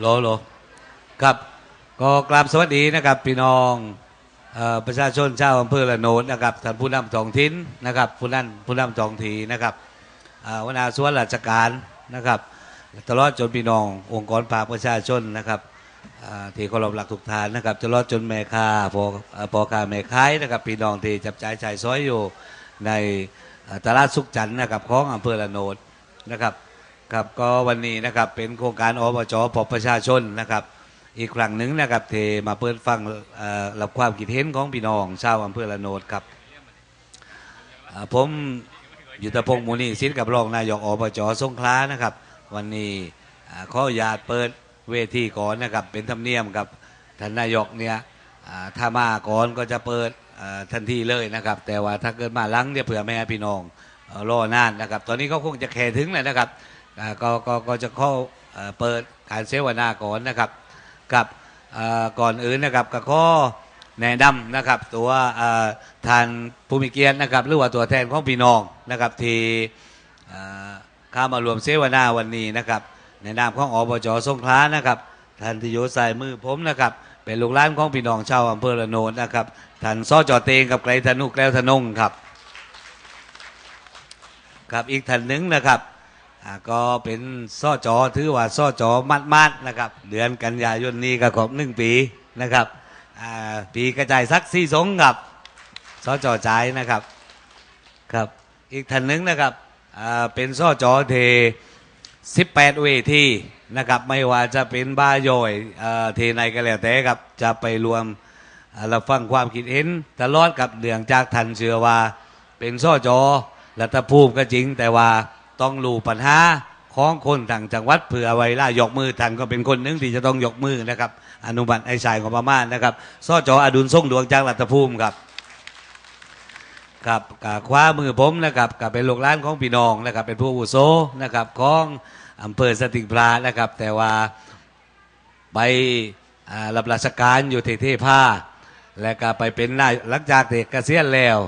โหลโหลครับ ก็กราบสวัสดีนะครับ พี่น้องอประชาชนชาวอำเภอละโนดนะครับท่านผู้นำท้องถิ่นนะครับผู้นั้นผู้นำท้องทีนะครับวนาส่วนราชการนะครับตลอดจนพี่น้ององค์กรภาคประชาชนนะครับที่เคารพหลักทุกทานนะครับตลอดจนแม่ค้าพอ่อพอค้าแม่ขายนะครับพี่น้องที่จับจ่ายจ่ายซอยอยู่ในตลาดสุขจันทร์นะครับของอำเภอละโนดนะครับ ครับก็วันนี้นะครับเป็นโครงการอบจพบประชาชนนะครับ อีกครั้งหนึ่งนะครับเทมาเปิดฟังรับความคิดเห็นของพี่น้องชาวอำเภอละโนดครับผมยุทธพงศ์มูนีสิทธิ์กับรองนายกอบจสงขลานะครับ วันนี้อ่าขออนุญาตเปิดเวทีก่อนนะครับ เป็นธรรมเนียมกับท่านนายกเนี่ยถ้ามาก่อนก็จะเปิดทันทีเลยนะครับ แต่ว่าถ้าเกิดมาหลังเนี่ยเผื่อแม่พี่น้องเอ่อรอนานนะครับ ตอนนี้ก็คงจะแข่ถึงเลยนะครับ ก็ก็ก็จะเข้าเปิดการเสวนาก่อนนะครับกับก่อนอื่นนะครับก็ข้อแนะนำนะครับตัวเอ่อทานผู้มีเกียรตินะครับหรือว่าตัวแทนของพี่น้องนะครับที่เข้ามารวมเสวนาวันนี้นะครับในนามของอบจสงขลานะครับท่านที่อยู่สายมือผมนะครับเป็นลูกหลานของพี่น้องชาวอำเภอละโนนนะครับท่านซอจอเตงกับไกรธนุกแล้วธนงครับครับอีกท่านหนึ่งนะครับ ก็เป็นซ่อจอถือว่าซ่อจอมัดมัดนะครับ เดือนกันยายนนี้ก็ครบหนึ่งปีนะครับปีกระจายซักซี่สงครับซ่อจอใจนะครับครับ อีกท่านหนึ่งนะครับเป็นซ่อจอเท18เวทีนะครับไม่ว่าจะเป็นบ้าย่อยเอ่เทในก็แล้วแต่ครับจะไปรวมอ่ารับฟังความคิดเห็นตลอดกับเรื่องจากทันเชื่อว่าเป็นซ่อจอรัฐภูมิก็จริงแต่ว่า ต้องรู้ปัญหาของคนต่างจังหวัดเผื่อไว้ล่ายกมือทันก็เป็นคนหนึ่งที่จะต้องยกมือนะครับ อนุบัติไอ้ชายของประมาณนะครับซ่อจออดุลส่งดวงจากรัฐภูมิครับครับกับคว้ามือผมนะครับกับเป็นลูกหลานของพี่น้องนะครับ เป็นผู้อุโสนะครับของอำเภอสติงพระนะครับ แต่ว่าไปรับราชการอยู่เทเทพาและก็ไปเป็นนายหลังจากเด็กเกษียณแล้ว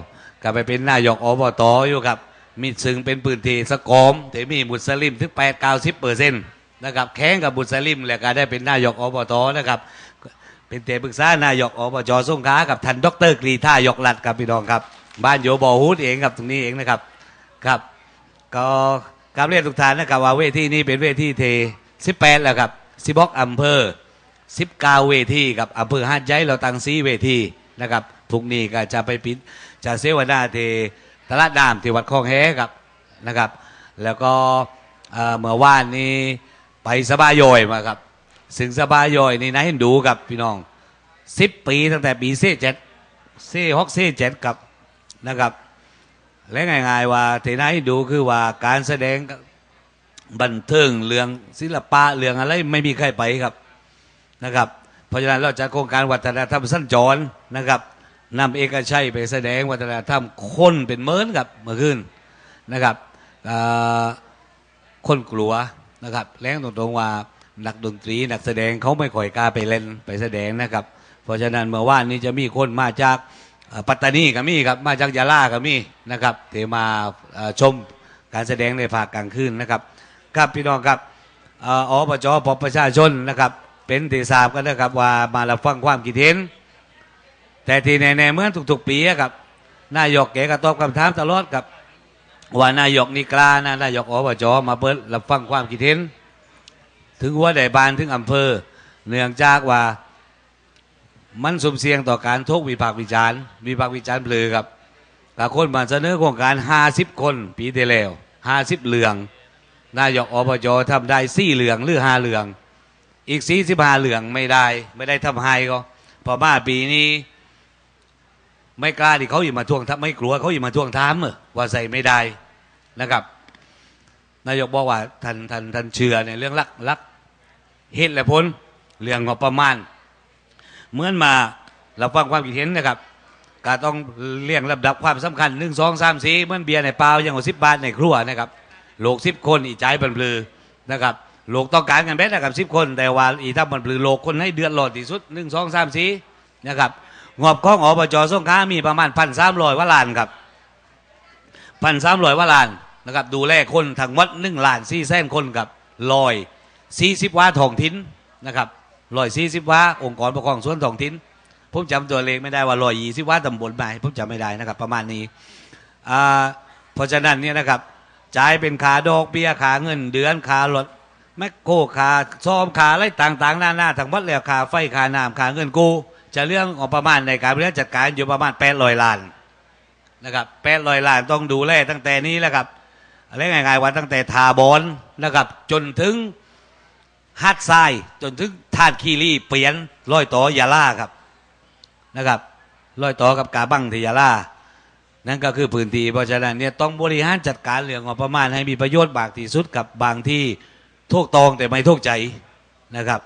ก็ไปเป็นนายกอบตอยู่ครับ มีซึ่งเป็นปืนทีสกอมแต่มีบุตรสลิมถึง8 9 0เปอร์เซ็นต์นะครับแข่งกับบุตรสลิมแล้วก็ได้เป็นนายกอบตนะครับ เป็นเตปรึกษานายกอบจสงขลากับท่านดรกรีท่ายกรัฐครับพี่น้องครับ บ้านโยบอฮูดเองครับตรงนี้เองนะครับครับ ก็กราบเรียนทุกท่านนะครับว่าเวทีนี้เป็นเวทีเท18แล้วครับ16อำเภอ19เวทีกับอำเภอหาดใหญ่เราตั้งซีเวทีนะครับพรุ่งนี้ก็จะไปปิดจะเสวนาเท ตลาดน้ำที่วัดคลองแฮครับนะครับ แล้วก็เมื่อวานนี้ไปสบายโยอยมาครับ ซึ่งสบายโยอยนี่นะให้ดูกับพี่น้อง10ปีตั้งแต่ปีเซ่เจ็ดเซ่ฮอกเซ่เจ็ดกับนะครับ และง่ายๆว่าเทนายดูคือว่าการแสดงบันเทิงเรื่องศิลปะเรื่องอะไรไม่มีใครไปครับนะครับ เพราะฉะนั้นเราจะโครงการวัฒนธรรมสั้นจรนะครับ นำเอกชัยไปแสดงวัฒนธรรมคนเป็นเมินครับเมื่อคืนนะครับคนกลัวนะครับแรงตรงๆว่านักดนตรีนักแสดงเขาไม่ค่อยกล้าไปเล่นไปแสดงนะครับ เพราะฉะนั้นเมื่อวานนี้จะมีคนมาจากปัตตานีก็มีครับมาจากยะลาก็มีนะครับเทมาชมการแสดงในภาคกลางคืนนะครับครับพี่น้องครับอออบจพบประชาชนนะครับ เป็นที่ทราบกันนะครับว่ามารับฟังความคิดเห็น แต่ที่แน่ๆเหมื่อนทุกๆปีอะครับนายกแกก็ตอบคำถามตลอดครับ ว่านายกนี่กล้านะนายกอบจมาเปิดรับฟังความคิดเห็น ถึงหัวใดบานถึงอำเภอ เนื่องจากว่ามันสมเสี่ยงต่อการทุกวิพากษ์วิจารณ์วิพากษ์วิจารณ์เปลือครับกับคนมาเสนอโครงการ 50 คนปีที่แล้ว50เหลือง นายกอบจทำได้สี่เหลืองหรือห้าเหลือง อีกสี่สิบห้าเหลืองไม่ได้ ไม่ได้ทำให้ก็พอมาปีนี้ ไม่กล้าที่เขาอยู่มาทวงทัไม่กลัวเขาอยู่มาทวงถามเออว่าใส่ไม่ได้นะครับ นายกบอกว่าท่านท่านท่านเชื่อในเรื่องลักลักเหตุและผลเรื่องงบประมาณเหมือนมาเราฟังความคิดเห็นนะครับก็ต้องเรียงลำดับความสำคัญหนึ่งสองสามสี่เหมือนเบียร์ในเปล่าอย่างสิบบาทในครัวนะครับโลกสิบคนอีใจบันปลือนะครับโลกต้องการกันแม้นะครับสิบคน แต่ว่าอีถ้าบันปลือโลกคนให้เดือดร้อนที่สุดหนึ่งสองสามสี่นะครับ งบของอบจสงขลามีประมาณพันสามร้อยว่าล้านครับพันสามร้อยว่าล้านนะครับ ดูแลคนทั้งหมดหนึ่งล้านสี่แสนคนกับลอยสี่สิบว่าท้องถิ่นนะครับร้อยสี่สิบว่าองค์กรปกครองส่วนท้องถิ่นผมจำตัวเลขไม่ได้ว่าร้อยยี่สิบว่าตำบลไหนผมจำไม่ได้นะครับ ประมาณนี้อ่าเพราะฉะนั้นเนี่ยนะครับจ่ายเป็นขาดอกเบี้ยขาเงิน เดือนขารถแมคโครขาซอมขาอะไรต่างๆหน้าหน้าทั้งหมดแล้วขาไฟขาน้ำขาเงินกู จะเรื่องออกประมาณในการบริหารจัดการอยู่ประมาณแปดร้อยล้านนะครับแปดร้อยล้านต้องดูแลตั้งแต่นี้แหละครับอะไรง่ายๆว่าตั้งแต่ทาบอนนะครับ จนถึงฮัดทรายจนถึงทานคีรีเปลี่ยนร้อยต่อยาล่าครับนะครับร้อยต่อกับกาบังที่ยาล่านั่นก็คือพื้นที่เพราะฉะนั้นเนี่ยต้องบริหารจัดการเรื่องงบประมาณให้มีประโยชน์บางที่สุดกับบางที่ทุกตองแต่ไม่ทุกใจนะครับ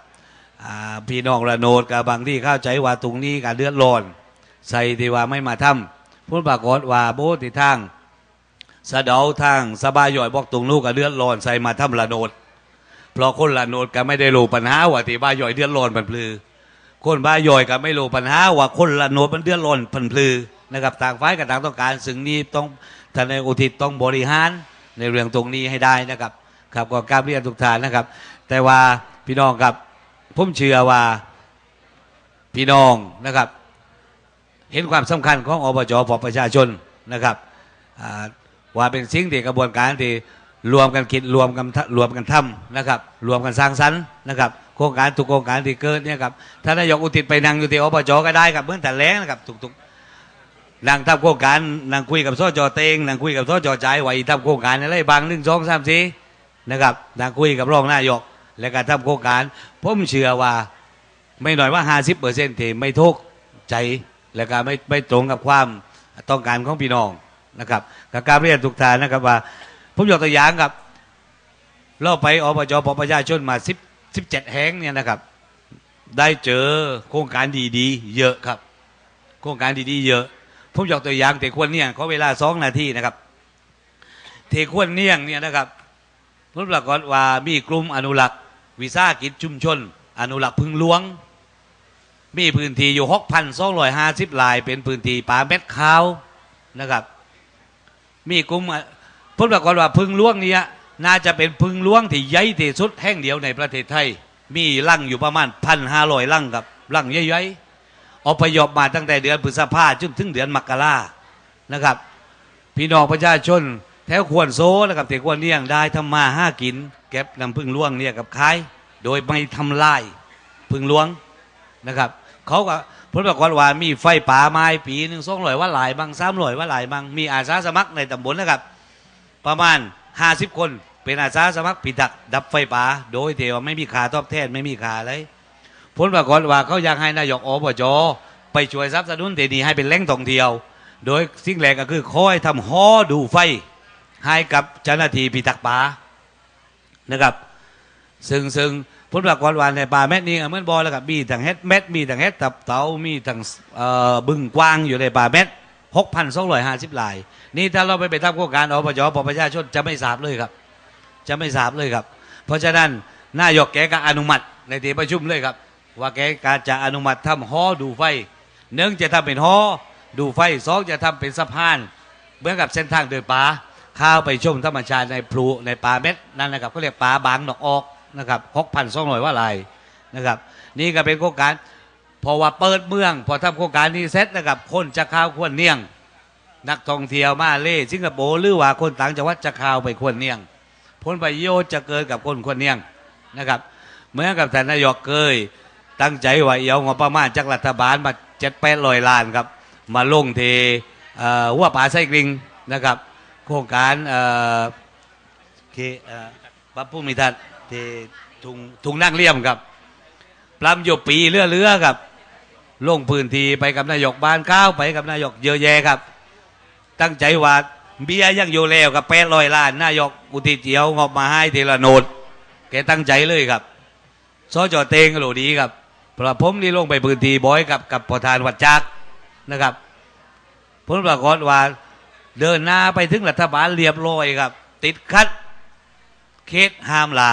พี่น้องระโนดกับบางที่เข้าใจว่าตรงนี้การเดือดร้อนใส่ที่ว่าไม่มาทำพูดปรากฏว่าโบติทางสะเดาทางสบายย่อยบอกตรงนู้นก็เดือดร้อนใส่มาทำระโนดเพราะคนละโนดก็ไม่ได้รู้ปัญหาว่าที่บ้าย่อยเดือดร้อนพันพลือ คนบ้าย่อยก็ไม่รู้ปัญหาว่าคนละโนดมันเดือดร้อนพันพลือนะครับต่างฝ่ายกับต่างต้องการสิ่งนี้ต้องท่านในอุทิศต้องบริหารในเรื่องตรงนี้ให้ได้นะครับ ครับก็กราบเรียนทุกท่านนะครับ แต่ว่าพี่น้องครับ ผมเชื่อว่าพี่น้องนะครับ เห็นความสำคัญของอบจพอประชาชนนะครับว่าเป็นสิ่งที่กระบวนการที่รวมกันคิดรวมกันทำรวมกันทำนะครับ รวมกันสร้างสรรค์นะครับโครงการทุกโครงการที่เกิดเนี่ยครับท่านนายกอุทิศไปนั่งอยู่ที่อบจก็ได้ครับเมื่อแต่แรงนะครับทุกๆนั่งทำโครงการนั่งคุยกับสจเตงนั่งคุยกับสจใจายว่าอีทำโครงการอะไรบางหนึ่งสองสามสี่นะครับนั่งคุยกับรองนายก และการทำโครงการผมเชื่อว่า ไม่หน่อยว่าห้าสิบเปอร์เซ็นต์ที่ไม่ทุกใจและก็ไม่ไม่ตรงกับความต้องการของพี่น้องนะครับกับการเรียนทุกทานนะครับว่าผมยกตัวอย่างครับเราไปอบจปประชาชนมาสิบสิบเจ็ดแห่งเนี่ยนะครับ ได้เจอโครงการดีๆ เยอะครับ โครงการดีๆ เยอะ ผมยกตัวอย่างเทควนเนี่ยขอเวลาสองนาทีนะครับเทควนเนี่ยเนี่ยนะครับผลปรากฏว่ามีกลุ่มอนุรักษ์ วิสาหกิจชุมชน อนุรักษ์พึ่งหลวง มีพื้นที่อยู่หกพันสองร้อยห้าสิบลาย เป็นพื้นที่ป่าเม็ดขาวนะครับ มีกลุ่มผลปรากฏว่าพึ่งหลวงนี้น่าจะเป็นพึ่งหลวงที่ใหญ่ที่สุดแห่งเดียวในประเทศไทย มีลังอยู่ประมาณพันห้าร้อยลังครับลังใหญ่ๆอพยพมาตั้งแต่เดือนพฤษภาจนถึงเดือนมกรานะครับ พี่น้องประชาชน แถวควรโซนะครับที่ควรเลี้ยงได้ทำมาห้ากิน เก็บนำพึ่งหลวงเนี่ยกับขาย โดยไม่ทำลายพึ่งหลวงนะครับ เขาก็ผลปรากฏว่ามีไฟป่าไม้ปีหนึ่งสองร้อยว่าหลายบางสามร้อยว่าหลายบางมีอาสาสมัครในตำบลนะครับ ประมาณห้าสิบคนเป็นอาสาสมัครปิดดักดับไฟป่าโดยเที่ว่าไม่มีค่าตอบแทนไม่มีค่าอะไรผลปรากฏว่าเขาอยากให้นายกอบจไปช่วยสนับสนุนเดนีให้เป็นแหล่งท่องเที่ยว โดยสิ่งแรกก็คือคอยทำฮอดูไฟ ให้กับเจ้าหน้าที่พิทักษ์ป่านะครับ ซึ่งซึ่งผลปรากฏว่าในป่าแมดนี้เหมือนบอลแล้วกับมีทั้งเฮ็ดเม็ดมีทั้งเฮ็ดตับเตามีทั้งเอ่อบึงกว้างอยู่ในป่าแม็ดหกพันสองร้อยห้าสิบลาย นี่ถ้าเราไปไปทำโครงการอบจปปชาชนจะไม่ทราบเลยครับ จะไม่ทราบเลยครับ เพราะฉะนั้นนายกแกก็อนุมัติในที่ประชุมเลยครับ ว่าแกการจะอนุมัติทำฮอดูไฟหนึ่งจะทำเป็นฮอดูไฟสองจะทำเป็นสะพานเหมือนกับเส้นทางเดินป่า ข้าวไปชมธรรมชาติในพลูในป่าเม็ดนั่นนะครับเขาเรียกป่าบางดอกออกนะครับหกพันสองร้อยว่าลายนะครับ นี่ก็เป็นโครงการพอว่าเปิดเมือง พอทำโครงการนี้เสร็จนะครับ คนจะข้าวควรเนียง นักท่องเที่ยวมาเล่สิงคโปร์หรือว่าคนต่างจังหวัดจะข้าวไปควรเนียง ผลประโยชน์จะเกิดกับคนควรเนียงนะครับเหมือนกับท่านนายกเคย ตั้งใจไว้เอางบประมาณจากรัฐบาลมาเจ็ดแปดร้อยล้านครับ มาลงเทเอ่อหัวป่าไส้กริงนะครับ โครงการเอ่อเคเอ่อปรับปรุงมิทัศน์ที่ทุงทุงนั่งเลี่ยมครับปลำหยปีเรือเรือครับ ลงพื้นที่ไปกับนายกบ้านก้าวไปกับนายกเยอะแยะครับ ตั้งใจว่าเบียร์ยังอยู่แล้วกับแปดร้อยล้านนายกอุทิเจียวงบมาให้ทีละโนดแกตั้งใจเลยครับสจอเตงก็รู้ดีครับเพราะผมนี่ลงไปพื้นที่บ่อยกับกับประธานวัดจักนะครับผลปรากฏว่า เดินหน้าไปถึงรัฐบาลเรียบร้อยครับ ติดคัดเขตห้ามลา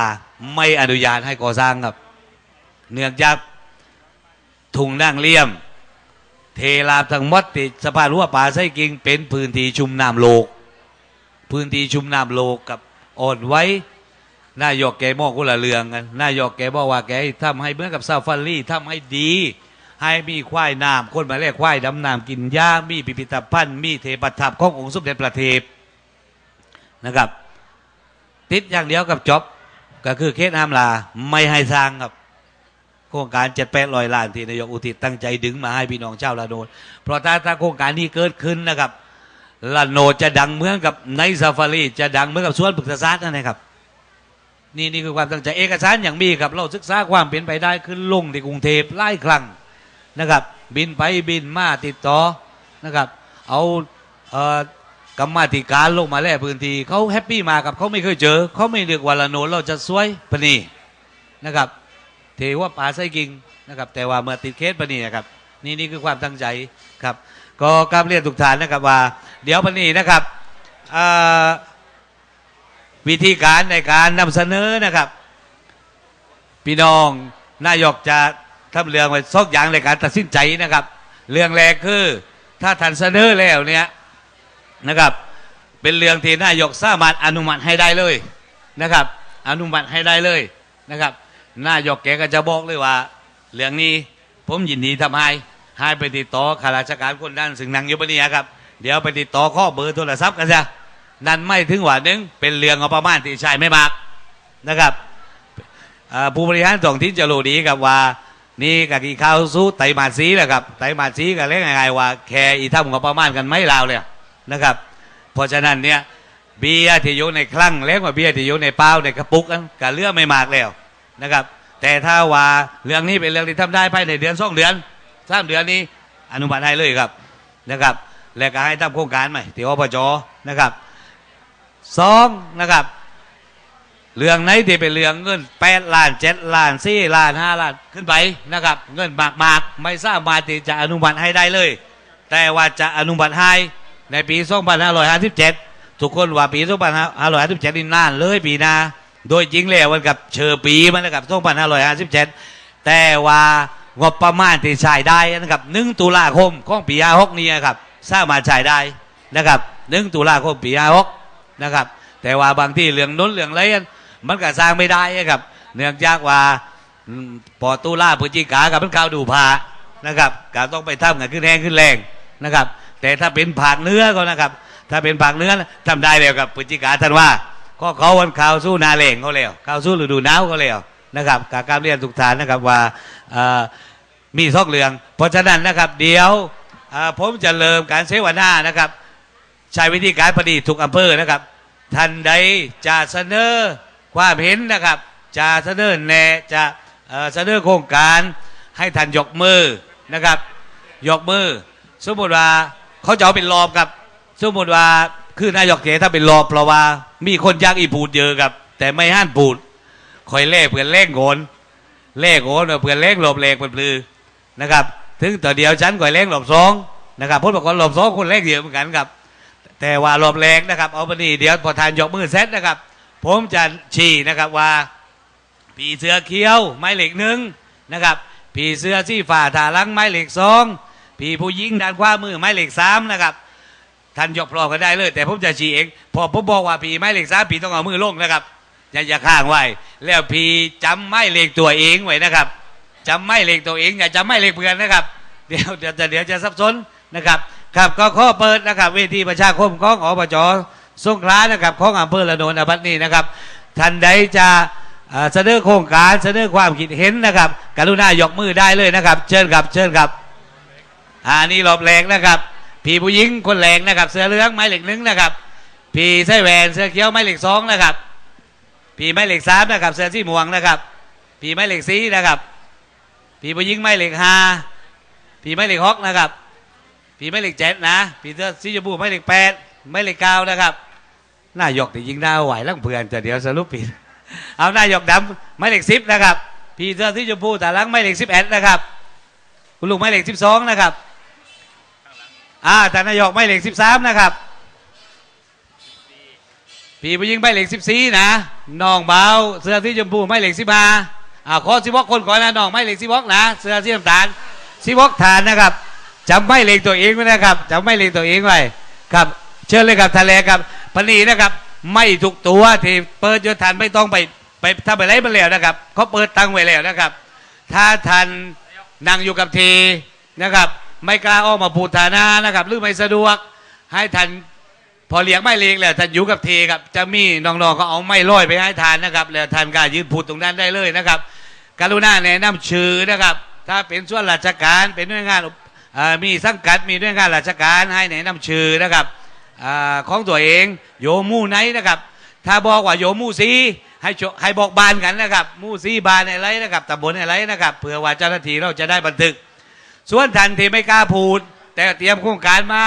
ไม่อนุญาตให้ก่อสร้างครับ เนื่องจากถุงนั่งเลี่ยม เทลาบทั้งมดติดสะพานรั้วป่าไส้กิงเป็นพื้นที่ชุมน้ำโลก พื้นที่ชุมน้ำโลกกับอ่อนไว้นายกแกมองกุละเรืองกันนายกแกบอกว่าแกทำให้เหมือนกับซาฟารีทำให้ดี ให้มีควายน้ำคนมาแลกควายดำน้ำกินหญ้ามีพิพิธภัณฑ์มีเทปทับขององค์สมเด็จพระเทพนะครับ ติดอย่างเดียวกับจอบก็คือเคสห้ามลาไม่ให้สร้างครับโครงการเจ็ดแปดร้อยล้านที่นายกอุทิศตั้งใจดึงมาให้พี่น้องเจ้าละโนดเพราะถ้าถ้าโครงการนี้เกิดขึ้นนะครับละโนดจะดังเหมือนกับในซาฟารีจะดังเหมือนกับสวนปรึกษาศาสตร์นั่นนะครับนี่นี่คือความตั้งใจเอกสารอย่างมีครับ เราศึกษาความเป็นไปได้ขึ้นลงที่กรุงเทพไล่ครั้ง นะครับ บินไปบินมาติดต่อนะครับ เอาเอ่อกรรมาธิการลงมาแล่พื้นที่เขาแฮปปี้มากับเขาไม่เคยเจอ เขาไม่เลือกว่าละโนเราจะสวยปนีนะครับเทว่าป่าไส้กิงนะครับ แต่ว่าเมื่อติดเคสปนีนะครับ นี่นี่คือความตั้งใจครับ ก็กราบเรียนทุกท่านนะครับว่า เดี๋ยวปนีนะครับวิธีการในการนำเสนอนะครับ พี่น้องนายกจะ ทำเรื่องไว้สองอย่างในการตัดสินใจนะครับ เรื่องแรกคือ ถ้าท่านเสนอแล้วเนี่ยนะครับ เป็นเรื่องที่นายกสามารถอนุมัติให้ได้เลยนะครับ อนุมัติให้ได้เลยนะครับนายกแกก็จะบอกเลยว่า เรื่องนี้ผมยินดีทำให้ให้ไปติดต่อข้าราชการคนด้านซึ่งนังยู่ปะเนียครับ เดี๋ยวไปติดต่อข้อเบอร์โทรศัพท์กันซะนั่นไม่ถึงว่าหนึงเป็นเรื่องของประมาณที่ใช่ไม่มากนะครับผู้บริหารท้องถิ่จะรู้ดีกับว่า นี่กับกี่ข้าวสู้ไตรมาสีแหละครับไตรมาสีก็เรียกง่ายๆว่าแค่อีทำกับประมาณกันไม่ลาวเลยนะครับ เพราะฉะนั้นเนี่ยเบียร์ที่อยู่ในคลั่งเล็กกว่าเบียร์ที่อยู่ในเป้าในกระปุกนั้นก็เลือกไม่มากแล้วนะครับ แต่ถ้าว่าเรื่องนี้เป็นเรื่องที่ทำได้ภายในเดือนสองเดือนสามเดือนนี้อนุมัติให้เลยครับนะครับ และก็ให้ทำโครงการใหม่ที่อบจนะครับสองนะครับ เรื่องไหนที่เป็นเรื่องเงินแปดล้านเจ็ดล้านสี่ล้านห้าล้านขึ้นไปนะครับ เงินมากมากไม่สามารถที่จะอนุมัติให้ได้เลย แต่ว่าจะอนุมัติให้ในปี 2557 ทุกคนว่าปี 2557นี่นานเลยปีนาโดยจริงแล้วมันกับเชอปีมันนะครับ2557 แต่ว่างบประมาณที่ใช้ได้นะครับ1ตุลาคมของปี56นี้ครับสามารถใช้ได้นะครับ1ตุลาคมปี56นะครับ แต่ว่าบางที่เรื่องน้นเรื่องไรนั่น มันก็สร้างไม่ได้ครับ เนื่องจากว่าปอตุลาพฤศจิกากับเป็นข่าวดูพานะครับก็ต้องไปทำกันขึ้นแรงขึ้นแรงนะครับ แต่ถ้าเป็นผักเนื้อก็นะครับ ถ้าเป็นผักเนื้อทำได้แล้วกับพฤศจิกาท่านว่าก็เขาวันข่าวสู้นาเลงเขาแล้วข่าวสู้ฤดูหนาวเขาแล้วนะครับกการเรียนทุกฐานนะครับว่ามีซอกเรือง เพราะฉะนั้นนะครับ เดี๋ยวผมจะเริ่มการเสวนานะครับ ใช้วิธีการประดิษฐ์ทุกอำเภอนะครับท่านใดจะเสนอ ความเห็นนะครับ จะเสนอแนจะเสนอโครงการให้ท่านยกมือนะครับ ยกมือ สมมติว่าเขาจะเอาเป็นรอบครับ สมมติว่าคือนายกเขถ้าเป็นรอบเพราะว่า มีคนยากอีปูดเยอะครับ แต่ไม่ห้านปูดคอยเล่เพื่อนเล่งโกนเล่โกนเพื่อนเล่งหลบเล่งเป็นปลือนะครับ ถึงต่อเดียวฉันคอยเล่งหลบสองนะครับพูดบอกว่าหลบสองคนเล่งเยอะเหมือนกันครับ แต่ว่ารอบแรกนะครับ เอาไปนี่เดี๋ยวพอทานยกมือเซตนะครับ ผมจะชี้นะครับว่าผีเสือเขียวไม้เหล็กหนึ่งนะครับผีเสือสีฝ่าถาลังไม้เหล็กสองผีผู้หญิงด้านขวามือไม้เหล็กสามนะครับท่านยกพรอกันได้เลย แต่ผมจะชี้เองพอผมบอกว่าผีไม้เหล็กสามผีต้องเอามือลงนะครับอย่าอย่าข้างไว้แล้วผีจำไม้เหล็กตัวเองไว้นะครับจำไม้เหล็กตัวเองอย่าจำไม้เหล็กเพื่อนนะครับเดี๋ยวเดี๋ยวจะเดี๋ยวจะสับสนนะครับครับก็ข้อเปิดนะครับเวทีประชาคมของอบจ สงขลานะครับของอำเภอละโนนอบัดนี้นะครับท่านใดจะเสนอโครงการเสนอความคิดเห็นนะครับ กรุณายกมือได้เลยนะครับ เชิญครับเชิญครับอ่านี่รอบแรงนะครับผีผู้หญิงคนแรงนะครับ เสื้อเหลืองไม้เหล็กหนึ่งนะครับผีไส้แหวนเสื้อเขียวไม้เหล็กสองนะครับผีไม้เหล็กสามนะครับเสื้อสีม่วงนะครับผีไม้เหล็กสีนะครับผีผู้หญิงไม้เหล็กห้าผีไม้เหล็กฮอกนะครับผีไม่เหล็กเจ็ดนะผีเสื้อสีชมพูไม่เหล็กแปดไม่เหล็กเก้านะครับ นายกแต่ยิงดาไหวลังเพื่อนแต่เดี๋ยวสรุปผิดเอานายกดำไม่เหล็กสิบนะครับผีเสื้อสีชมพูแต่ลังไม่เหล็กสิบเอ็ดนะครับคุณลุงไม่เหล็กสิบสองนะครับอ่าแต่นายกไม่เหล็กสิบสามนะครับผีผู้หญิงไม่เหล็กสิบสี่นะน้องเบาเสื้อสีชมพูไม่เหล็กสิบห้าอ่าขอสิบวกคนก่อนนะน้องไม่เหล็กสิบวกนะเสื้อสีน้ำตาลสิบวกฐานนะครับจำไม่เหลงตัวเองไว้นะครับจำไม่เหลงตัวเองไว้ครับ เชิญเลยครับทะเลครับปณีนะครับ ไม่ทุกตัวที่เปิดยศทานไม่ต้องไปไปทำอะไรมาแล้วนะครับเขาเปิดตังไว้แล้วนะครับ ถ้าท่านนั่งอยู่กับทีนะครับ ไม่กล้าออกมาพูดฐานะนะครับ หรือไม่สะดวก ให้ท่านพอเลี้ยงไม่เลี้ยงแล้วท่านอยู่กับทีครับ จะมีน้องๆเขาเอาไม่ลอยไปให้ทานนะครับ แล้วท่านก็ยืนพูดตรงนั้นได้เลยนะครับ กรุณาแนะนำชื่อนะครับ ถ้าเป็นส่วนราชการเป็นหน่วยงานมีสังกัดมีหน่วยงานราชการให้แนะนำชื่อนะครับ อของตัวเองโยมู่ไหนนะครับ ถ้าบอกว่าโยมู่ซีให้ให้บอกบานกันนะครับ มู่ซีบานอะไรนะครับตำบลอะไรนะครับเผื่อว่าเจ้าหน้าที่เราจะได้บันทึก ส่วนทันที่ไม่กล้าพูด แต่เตรียมโครงการมา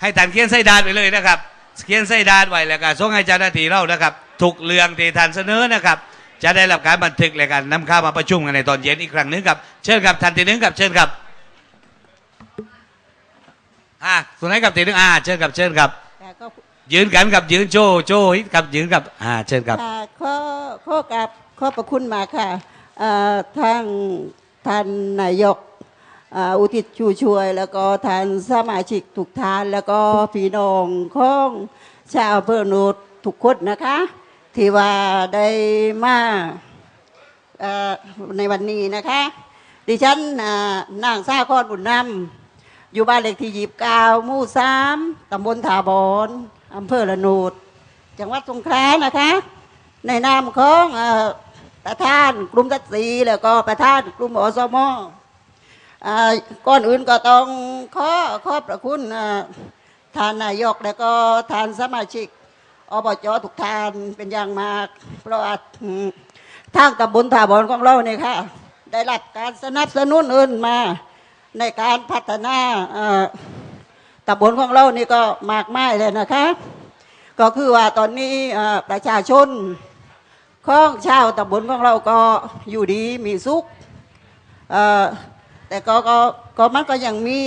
ให้ทันเขียนไส้ดานไปเลยนะครับเขียนไส้ดานไว้แล้วก็ส่งให้เจ้าหน้าที่เรานะครับถูกเรื่องที่ทันเสนอนะครับจะได้รับการบันทึกและการนำข้ามาประชุมกันในตอนเย็นอีกครั้งหนึงครับเชิญครับทันทีนึงครับเชิญครับอ่าส่วนไหนกับทีนึงอ่าเชิญครับเชิญครับ ยืนกันกับยืนโจโจฮิตกับยืนกับอ่าเชิญครับค่ะข้อข้อกับข้อประคุณมาค่ะเอ่อทางท่านนายกอ่าอุทิศชูช่วย แล้วก็ท่านสมาชิกทุกท่าน แล้วก็พี่น้องของชาวอำเภอโนุดทุกคนนะคะ ที่ว่าได้มาเอ่อในวันนี้นะคะ ดิฉันอ่านางซาคอนบุญนำ อยู่บ้านเลขที่ยีบเก้าหมู่สามตำบลถาบอน อำเภอละนูดจังหวัดสงขลานะคะ ในนามของอประธานกลุ่มทัศสีแล้วก็ประธานกลุ่มอสมอก่อนอื่นก็ต้องขอขอบพระคุณอ่าท่านนายกแล้วก็ท่านสมาชิกอบจทุกท่านเป็นอย่างมากเพราะว่าทางตำบลถาบอนของเราเนี่ยค่ะ ได้รับการสนับสนุนเอินมาในการพัฒนา ตำบลของเรานี่ก็มากมายเลยนะคะ ก็คือว่าตอนนี้ประชาชนของชาวตำบลของเราก็อยู่ดีมีสุขแต่ก็ก็ก็มันก็ยังมี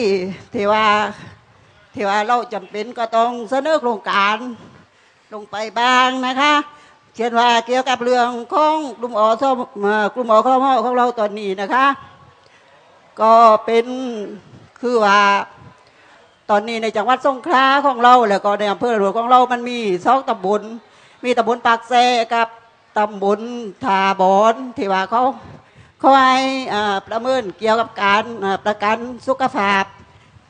เทว่าเทว่าเราจำเป็นก็ต้องเสนอโครงการลงไปบ้างนะคะเช่นว่าเกี่ยวกับเรื่องของกลุ่มอสมเอ่อกลุ่มอคมของเราตอนนี้นะคะ ก็เป็นคือว่า ตอนนี้ในจังหวัดสงขลาของเรา แล้วก็ในอำเภอหลวงของเรามันมีสองตำบลมีตำบลปากแซกับตำบลทาบอนที่ว่าเขาเขาให้ประเมินเกี่ยวกับการประกันสุขภาพ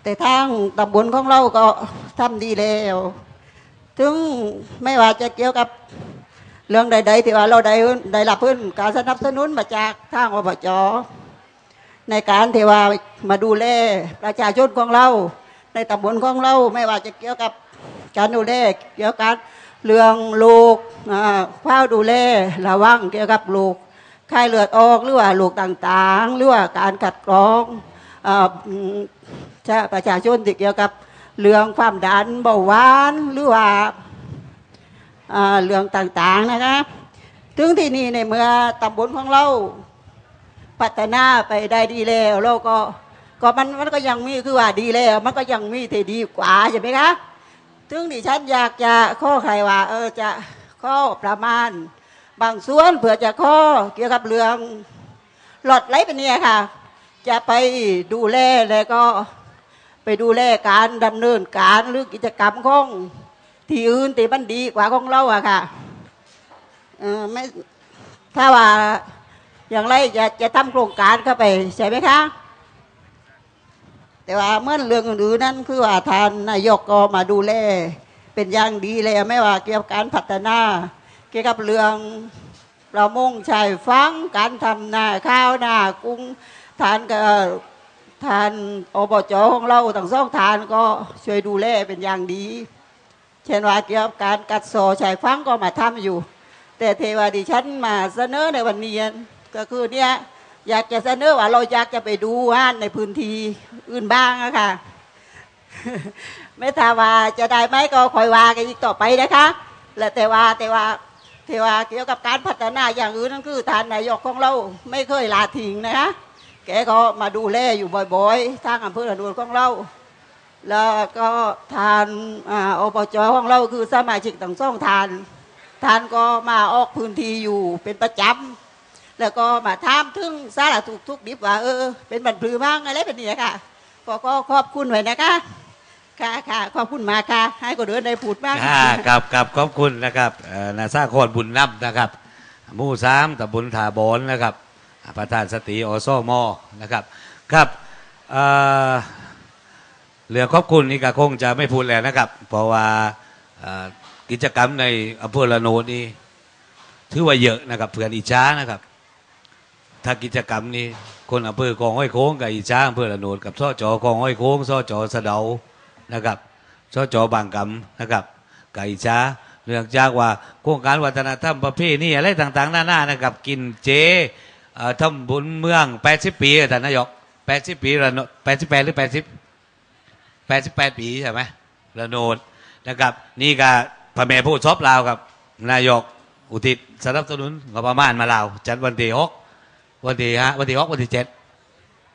แต่ทางตำบลของเราก็ทำดีแล้วถึงไม่ว่าจะเกี่ยวกับเรื่องใด ๆ ที่ว่าเราได้ได้รับพื่นการสนับสนุนมาจากทางอบจในการที่ว่ามาดูแลประชาชนของเรา ในตำบลของเราไม่ว่าจะเกี่ยวกับการดูแลเกี่ยวกับเรื่องลูกอ่าเฝ้าดูแลระวังเกี่ยวกับลูกไข้เลือดออกหรือว่าลูกต่างๆ หรือว่าการคัดกรองอ่าอืมจะประชาชนที่เกี่ยวกับเรื่องความดันเบาหวานหรือว่าเรื่องต่างๆนะคะถึงที่นี่ในเมื่อตำบลของเรา พัฒนาไปได้ดีแล้วแล้วก็ ก็มันมันก็ยังมีคือว่าดีแล้ว มันก็ยังมีที่ดีกว่าใช่ไหมคะถึงดิฉันอยากจะข้อใครว่า เออจะข้อประมาณ บางส่วนเผื่อจะข้อเกี่ยวกับเรื่องหลอดไหลเป็นเนี่ยค่ะ จะไปดูแลแล้วก็ไปดูแลการดำเนินการหรือกิจกรรมของที่อื่นที่มันดีกว่าของเราอะค่ะเออไม่ถ้าว่าอย่างไรจะจะทำโครงการเข้าไปใช่ไหมคะ แต่ว่าเมื่อเรื่องอื่นนั้นคือว่าทานนายกก็มาดูแลเป็นอย่างดีเลยไม่ว่าเกี่ยวกับการพัฒนา เกี่ยวกับเรื่องประมงชายฟังการทำนาข้าวนากุ้งทานก็ทานอบจของเราทั้งสองทานก็ช่วยดูแลเป็นอย่างดี เช่นว่าเกี่ยวกับการกัดโซชายฟังก็มาทำอยู่ แต่เทวาดิฉันมาเสนอในวันนี้ก็คือเนี่ย อยากจะเสนอว่าเราอยากจะไปดูห้านในพื้นที่อื่นบ้างอะค่ะไม่ทราบว่าจะได้ไหมก็คอยว่ากันอีกต่อไปนะคะและแต่ว่าแต่ว่าเทว่าเกี่ยวกับการพัฒนาอย่างอื่นนั่นคือทานนายกของเราไม่เคยลาทิ้งนะคะแกก็มาดูแลอยู่บ่อยๆทางอำเภอระดูนของเรา แล้วก็ทานอ่าอบจของเราคือสมาชิกต่างซ่องทานท่านก็มาออกพื้นที่อยู่เป็นประจำ แล้วก็มาถามถึงสารทุกทุกดิบว่าเออเป็นบันพลือบ้างอะไรแบบนี้ค่ะก็ก็ขอบคุณไว้นะคะค่ะค่ะขอบคุณมากค่ะให้คนอื่นได้พูดบ้างอ่าครับครับขอบคุณนะครับนาซาโคอนบุญน้ำนะครับมู่สามตำบลถาบอนนะครับ ประธานสติอสมอนะครับครับเอ่อเรื่อขอบคุณนี่ก็คงจะไม่พูดแล้วนะครับ เพราะว่ากิจกรรมในอำเภอละโนนี่ถือว่าเยอะนะครับเพื่อนอิจฉานะครับ ถ้ากิจกรรมนี้ คนอำเภอกองห้อยโค้งกับอิจฉางอำเภอละโนดกับสจกองห้อยโค้งสจสะเดานะครับสจบางกำนะครับกับอิจฉาเรื่องจากว่าโครงการวัฒนธรรมประเพณีอะไรต่างๆหน้าๆนะครับกินเจอทำบุญเมือง 80 ปีท่านนายก 80 ปีละโนด88 หรือ 80 88 ปีใช่ไหมละโนดนะครับ นี่ก็พระแม่ผู้ชอบลาวกับ นายกอุทิศสนับสนุนงบประมาณมาลาว จัดวันที่หก วันที่ฮะวันที่หกวันที่เจ็ด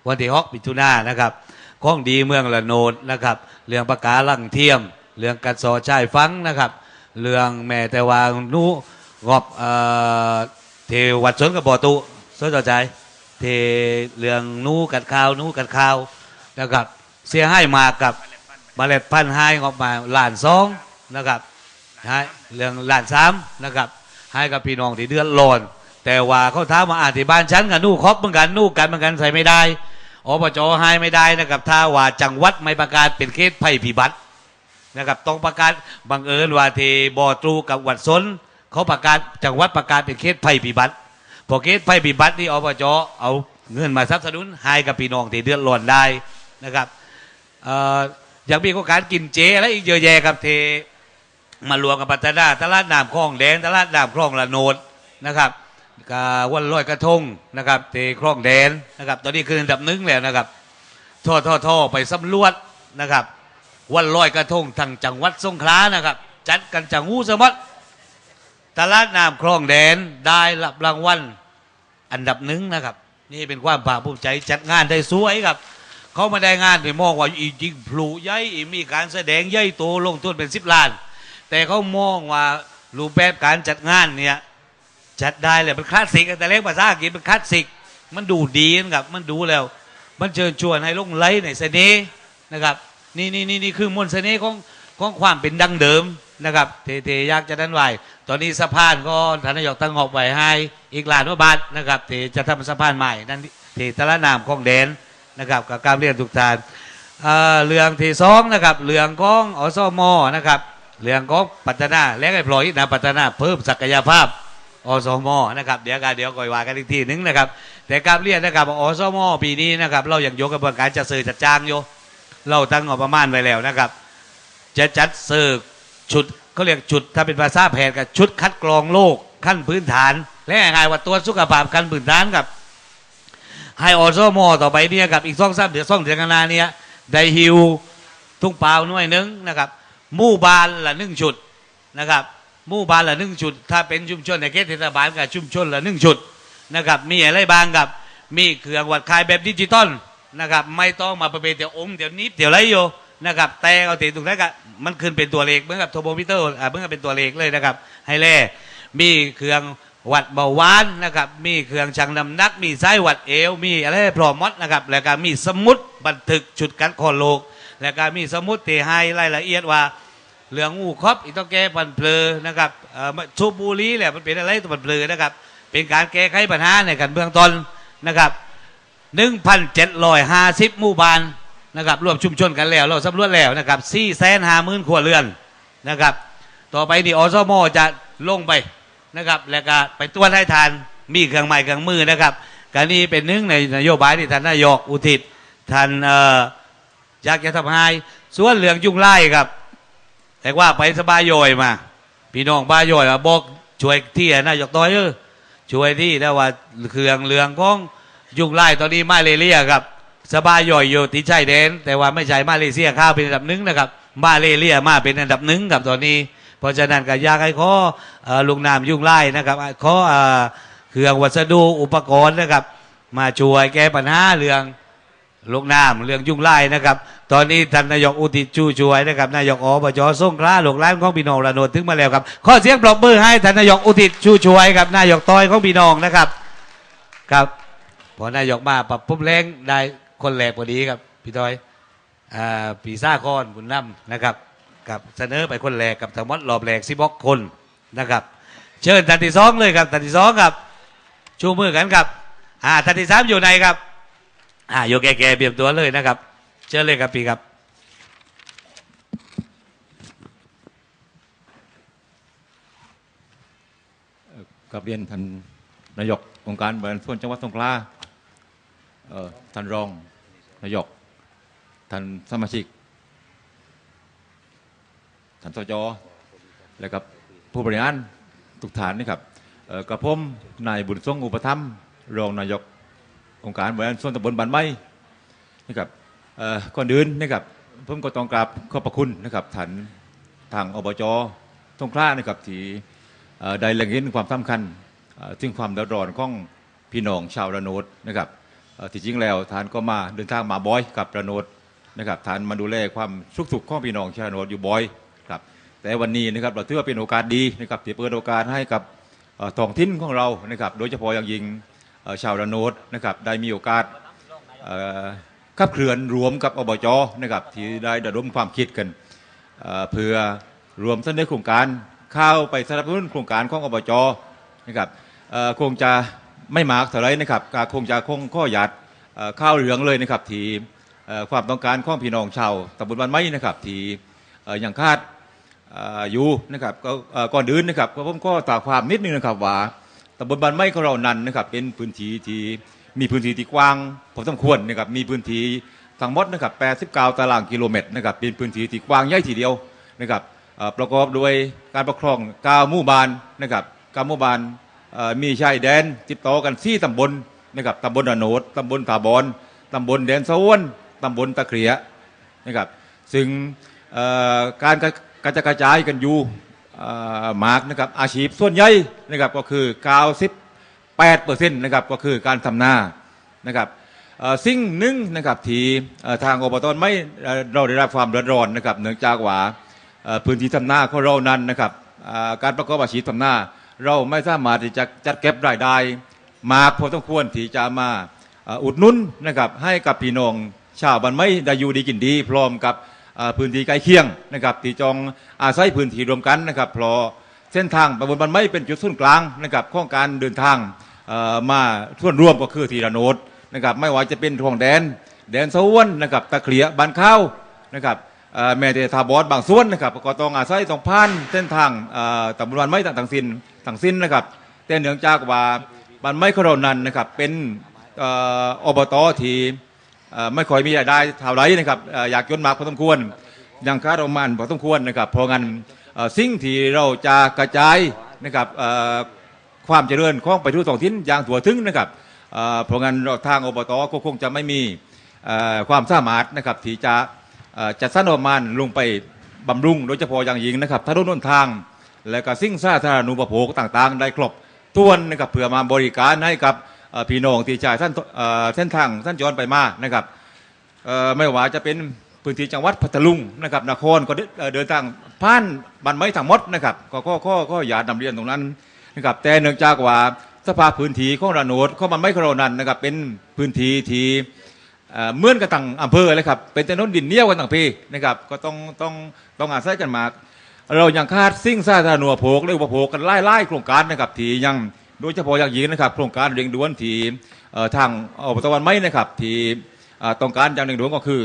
วันที่หกมิถุนายนนะครับของดีเมืองละโนดนะครับเรื่องประกาลังเทียม เรื่องกัดซอชายฟังนะครับ เรื่องแม่แต่วางนูงอบเอ่อเทวัดสนกับบ่อตุสนใจเทเรื่องนู้กัดข้าวนู้กัดข้าวนะครับ เสียให้มากับเล็ดพันให้งอบมาหลานสองนะครับให้เรื่องหลานสามนะครับ ให้กับพี่น้องที่เดือดร้อน แต่ว่าเขาท้ามาอานที่บ้านฉันกับนู่ครบเหมือนกันนู่กันเหมือนกันใส่ไม่ได้อบจให้ไม่ได้นะครับถ้าว่าจังหวัดไม่ประกาศเป็นเขตภัยพิบัตินะครับต้องประกาศบังเอิญว่าที่บ่อตรูกับวัดสนเขาประกาศจังหวัดประกาศเป็นเขตภัยพิบัติพอเขตภัยพิบัตินี่อบจเอาเงินมาสนับสนุนให้กับพี่น้องที่เดือดร้อนได้นะครับเอ่อยังมีโครงการกินเจและอีกเยอะแยะครับเทมารวมกับปัตตานาตลาดน้ำคลองแดงตลาดน้ำคลองละโนดนะครับ กาวันลอยกระทงนะครับเตะคลองแดนนะครับ ตอนนี้คืออันดับหนึ่งแล้วนะครับท่อท่อท่อไปสำรวจนะครับ วันลอยกระทงทางจังหวัดสงขลานะครับ จัดกันจังหูสมัดตลาดน้ำคลองแดนได้รับรางวัลอันดับหนึ่งนะครับ นี่เป็นความภาคภูมิใจจัดงานได้สวยครับ เขามาได้งานไปมองว่าอีจริงพลุใหญ่อีมีการแสดงใหญ่โตลงทุนเป็นสิบล้าน แต่เขามองว่ารูปแบบการจัดงานเนี่ย จัดได้เลยเป็นคลาสสิกแต่เล็กภาษาอังกฤษเป็นคลาสสิก มันดูดีนะครับ มันดูแล้ว มันเชิญชวนให้ลงไหลในเสน่ห์นะครับ นี่นี่นี่นี่คือมนต์เสน่ห์ของของความเป็นดังเดิมนะครับเทเทยากจะดันไหวตอนนี้สะพานก็ทานายกตั้งงบไหวให้อีกหลานว่าบาทนะครับเทจะทำสะพานใหม่นั่นเทตละนามของแดนนะครับกับการเรียนทุกทานเอ่อเรื่องที่สองนะครับเรื่องของอสมนะครับเรื่องของปัตนาและไอ้พลอยนะปัตนาเพิ่มศักยภาพ อสมนะครับเดี๋ยวกันเดี๋ยวก่อยว่ากันอีกทีหนึงนะครับแต่การเรียนนะครับอสมปีนี้นะครับเราอย่างยกกระบวนการจัดซื้อจัดจ้างอยู่เราตั้งงบประมาณไว้แล้วนะครับ จะจัดซื้อชุดเขาเรียกชุดถ้าเป็นภาษาแพทย์กับชุดคัดกรองโรคขั้นพื้นฐาน และง่ายว่าตัวสุขภาพขั้นพื้นฐานกับให้อสมต่อไปเนี่ยกับอีกสองสามเดือนสองเดือนข้างหน้าเนี่ยได้ฮิวทุ่งเปล่าหน่วยหนึงนะครับมู่บานละหนึ่งชุดนะครับ หมู่บ้านละหนึ่งชุด ถ้าเป็นชุมชนในเขตเทศบาลกับชุมชนละหนึ่งชุดนะครับ มีอะไรบ้างกับ มีเครื่องวัดคายแบบดิจิตอลนะครับ ไม่ต้องมาประเภทเดี๋ยวอมเดี๋ยวนิดเดี๋ยวไรโยนะครับ แต่เอาตีตรงนั้นก็มันขึ้นเป็นตัวเลขเหมือนกับโทโบมิเตอร์อ่าเหมือนกับเป็นตัวเลขเลยนะครับ ให้แล่มีเครื่องวัดเบาหวานนะครับ มีเครื่องชั่งน้ำหนัก มีไส้วัดเอว มีอะไรพร้อมมดนะครับ แล้วก็มีสมุดบันทึกชุดกันคอโลก แล้วก็มีสมุดที่ให้รายละเอียดว่า เหลืองงูครอบอีกต้องแก้ปันเพลอนะครับชูบบุรีแหละมันเป็นอะไรตัวปันเพลอนะครับ เป็นการแก้ไขปัญหาในการเบื้องต้นนะครับหนึ่งพันเจ็ดร้อยห้าสิบหมู่บ้านนะครับรวมชุมชนกันแล้วเราสำรวจแล้วนะครับสี่แสนห้าหมื่นครัวเรือนนะครับ ต่อไปนี่อสมจะลงไปนะครับ แล้วก็ไปตรวจให้ทานมีเครื่องไม้เครื่องมือนะครับการนี้เป็นหนึ่งในนโยบายที่ท่านนายกอุทิศท่านเอ่ออยากจะทำให้ส่วนเหลืองยุ่งไล่ครับ แต่ว่าไปสบายย่อยมา พี่น้องบ้ายย่อยมาบอกช่วยที่นายกต้อยเออช่วยที่ได้ว่าเครื่องเรืองของยุงไล่ตอนนี้มาเลเรียครับ สบายย่อยอยู่ที่ชายแดน แต่ว่าไม่ใช่มาเลเซียข้าวเป็นอันดับหนึ่งนะครับ มาเลเรียมาเป็นอันดับหนึ่งกับตอนนี้ เพราะฉะนั้นก็อยากให้ข้อเอ่อลุงน้ำยุ่งไล่นะครับข้อเอ่อเครื่องวัสดุอุปกรณ์นะครับ มาช่วยแก้ปัญหาเรื่อง ลูกน้ำเรื่องยุ่งไล่นะครับ ตอนนี้ท่านนายกอุทิศชูช่วยนะครับนายกอบจส่งขลาลูกหลานของพี่น้องระโนดถึงมาแล้วครับข้อเสียงปรบมือให้ท่านนายกอุทิศชูช่วยครับนายกต้อยของพี่น้องนะครับครับพอนายกมาปรับปุ๊บแรงได้คนแรกพอดีครับพี่ต้อยอ่าปีซ่าคอนบุญน้ำนะครับกับเสนอไปคนแรกกับทั้งหมดรอบแรกสิบอกคนนะครับ เชิญท่านที่สองเลยครับท่านที่สองครับชูมือกันครับอ่าท่านที่สามอยู่ไหนครับ อ่าอยู่แก่ๆเบียบตัวเลยนะครับ เชิญเลยครับพี่ครับ กับเรียนท่านนายกองค์การบริหารส่วนจังหวัดสงขลาท่านรองนายก ท่านสมาชิก ท่านสจและกับผู้บริหารทุกฐานนี่ครับกับผมนายบุญทรงอุปถัมรองนายก องค์การบริหารส่วนตำบลบ้านไม้นี่ครับก่อนอื่นนี่ครับผมก็ต้องกราบขอบพระคุณนะครับท่านทางอบจสงขลานะครับที่ได้เล็งเห็นความสำคัญเอ่อถึงความเดือดร้อนของพี่น้องชาวระโนดนะครับที่จริงแล้วท่านก็มาเดินทางมาบ่อยกับระโนดนะครับท่านมาดูแลความสุขสุขของพี่น้องชาวระโนดอยู่บ่อยครับแต่วันนี้นะครับเราถือว่าเป็นโอกาสดีนะครับที่เปิดโอกาสให้กับเอ่อท้องถิ่นของเรานะครับโดยเฉพาะอย่างยิ่ง ชาวระโนดนะครับได้มีโอกาสขับเคลื่อนรวมกับอบจนะครับที่ได้ระดมความคิดกันเเพื่อรวมเสนอโครงการเข้าไปสนับสนุนโครงการของอบจนะครับคงจะไม่มากเท่าไรนะครับก็คงจะคงข้อหยัดเข้าวเหลืองเลยนะครับที่ความต้องการของพี่น้องชาวตำบลบ้านไม้นะครับที่เอ่อยังคาดออยู่นะครับก่อนอื่นนะครับผมก็ตากความนิดนึงนะครับว่า ตำบลบ้านไม้ของเรานั้นนะครับเป็นพื้นที่ที่มีพื้นที่ที่กว้างพอสมควรนะครับมีพื้นที่ทั้งหมดนะครับ89ตารางกิโลเมตรนะครับเป็นพื้นที่ที่กว้างใหญ่ทีเดียวนะครับประกอบด้วยการปกครอง9หมู่บ้านนะครับ9หมู่บ้านมีชายแดนติดต่อกัน4ตำบลนะครับตำบลระโนดตำบลถาบอนตำบลแดนสะอ้วนตำบลตะเขียนะครับซึ่งการกระจายกันอยู่ มากนะครับอาชีพส่วนใหญ่นะครับก็คือ 98เปอร์เซ็นต์นะครับก็คือการทำนานะครับสิ่งหนึ่งนะครับที่ทางอบตไม่เราได้รับความเดือดร้อนนะครับเนื่องจากว่าพื้นที่ทำนาของเรานั้นนะครับการประกอบอาชีพทำนาเราไม่สามารถที่จะจัดเก็บรายได้มากพอสมควรที่จะมาอุดนุนนะครับให้กับพี่น้องชาวบ้านไม่ได้อยู่ดีกินดี พร้อมกับ พื้นที่ใกล้เคียงนะครับที่จองอาศัยพื้นที่รวมกันนะครับเพราะเส้นทางตำบลบ้านไม้เป็นจุดศูนย์กลางนะครับของการเดินทางมาส่วนรวมก็คือทีระโนดนะครับไม่ว่าจะเป็นทวงแดน แดนส้วนนะครับตะเขียบานข้าวนะครับเอ่อแม้แต่ทาบอสบางส่วนนะครับก็ต้องอาศัยต้องผ่านเส้นทางตำบลบ้านไม้ต่างๆสิ้นต่างสิ้นนะครับแต่เนื่องจากว่าบ้านไม้ของเรานั้นนะครับเป็นอบตที่ ไม่ค่อยมีรายได้เท่าไรนะครับอยากยนมากพอสมควรยังค่าเรามันพอสมควรนะครับเพราะงั้นสิ่งที่เราจะกระจายนะครับความเจริญของไปทุกท้องถิ่นอย่างถั่วถึงนะครับเอ่อเพราะงั้นทางอบตก็คงจะไม่มีความสามารถนะครับที่จะจัดสรรออกมาลงไปบำรุงโดยเฉพาะอย่างยิ่งนะครับถนนหนทาง และก็สิ่งสาธารณูปโภคต่างๆ ได้ครบถ้วนนะครับเพื่อมาบริการให้กับ พี่น้องที่ใช้เส้นเส้นทางเส้นจรไปมานะครับไม่ว่าจะเป็นพื้นที่จังหวัดพัทลุงนะครับนครก็เดินทางผ่านบันไม้ทั้งหมดนะครับก็ก็ก็ก็อย่านำเรียนตรงนั้นนะครับแต่เนื่องจากว่าสภาพพื้นที่ของระโนดของบันไม้ของเรานั้นนะครับเป็นพื้นที่ที่เมื่อนกับต่างอำเภอเลยครับเป็นถนนดินเนี้ยวกันต่างพี่นะครับก็ต้องต้องต้องอาศัยกันมา เรายังคาดสิ่งสาธารณูปโภคหรืออุปโภคกันไล่ไล่โครงการนะครับที่ยัง โดยเฉพาะอย่างยิ่งนะครับ โครงการเร่งด่วนที่ทางอบตวันไม้นะครับที่ต้องการอย่างเร่งด่วนก็คือ